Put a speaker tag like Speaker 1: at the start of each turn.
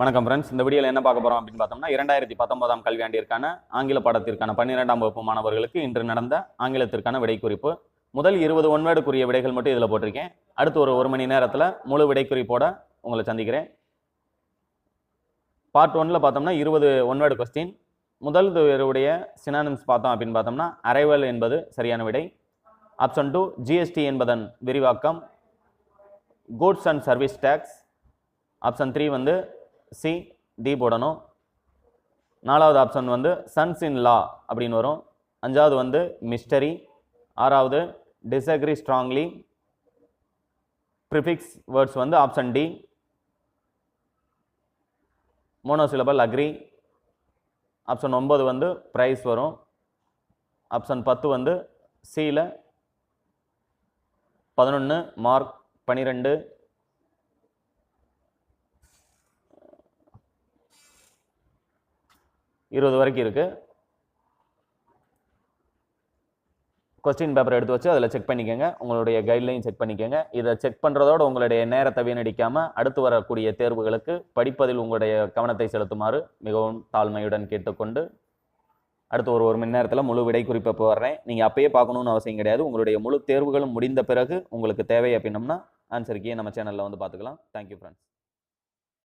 Speaker 1: வணக்கம் ஃப்ரெண்ட்ஸ் இந்த வீடியோவில் என்ன பார்க்க போகிறோம் அப்படின்னு பார்த்தோம்னா இரண்டாயிரத்தி பத்தொன்பதாம் கல்வியாண்டிற்கான ஆங்கில பாடத்திற்கான பன்னிரெண்டாம் வகுப்பு மாணவர்களுக்கு இன்று நடந்த ஆங்கிலத்திற்கான விடைக்குறிப்பு. முதல் இருபது ஒன்வேர்டுக்குரிய விடைகள் மட்டும் இதில் போட்டிருக்கேன். அடுத்து ஒரு ஒரு மணி நேரத்தில் முழு விடை குறிப்போட உங்களை சந்திக்கிறேன். பார்ட் ஒன்னில் பார்த்தோம்னா இருபது ஒன்வேர்டு கொஸ்டின் முதல் உடைய சினானிம்ஸ் பார்த்தோம் அப்படின்னு பார்த்தோம்னா அரைவல் என்பது சரியான விடை. ஆப்ஷன் டூ ஜிஎஸ்டி என்பதன் விரிவாக்கம். Goods and service tax option three வந்து சி டி போடணும். நாலாவது ஆப்ஷன் வந்து சன்ஸ் இன் லா அப்படின்னு வரும். அஞ்சாவது வந்து மிஸ்டரி ஆறாவது டிஸ்அக்ரி ஸ்ட்ராங்லி ப்ரிஃபிக்ஸ் வேர்ட்ஸ் வந்து option D monosyllable agree option ஒம்பது வந்து ப்ரைஸ் வரும். ஆப்ஷன் பத்து வந்து சியில் பதினொன்று மார்க் பன்னிரெண்டு இருபது வரைக்கும் இருக்குது கொஸ்டின் பேப்பர் எடுத்து வச்சு அதில் செக் பண்ணிக்கோங்க. உங்களுடைய கைட்லைன் செக் பண்ணிக்கோங்க. இதை செக் பண்ணுறதோட உங்களுடைய நேரத்தை வீணடிக்காமல் அடுத்து வரக்கூடிய தேர்வுகளுக்கு படிப்பதில் உங்களுடைய கவனத்தை செலுத்துமாறு மிகவும் தாழ்மையுடன் கேட்டுக்கொண்டு அடுத்து ஒரு ஒரு மணி நேரத்தில் முழு விடை குறிப்பை போடுறேன். நீங்கள் அப்பயே பார்க்கணுன்னு அவசியம் கிடையாது. உங்களுடைய முழு தேர்வுகளும் முடிந்த பிறகு உங்களுக்கு தேவை அப்படின்னம்னா ஆன்சர் கே நம்ம சேனலில் வந்து பார்த்துக்கலாம். Thank you friends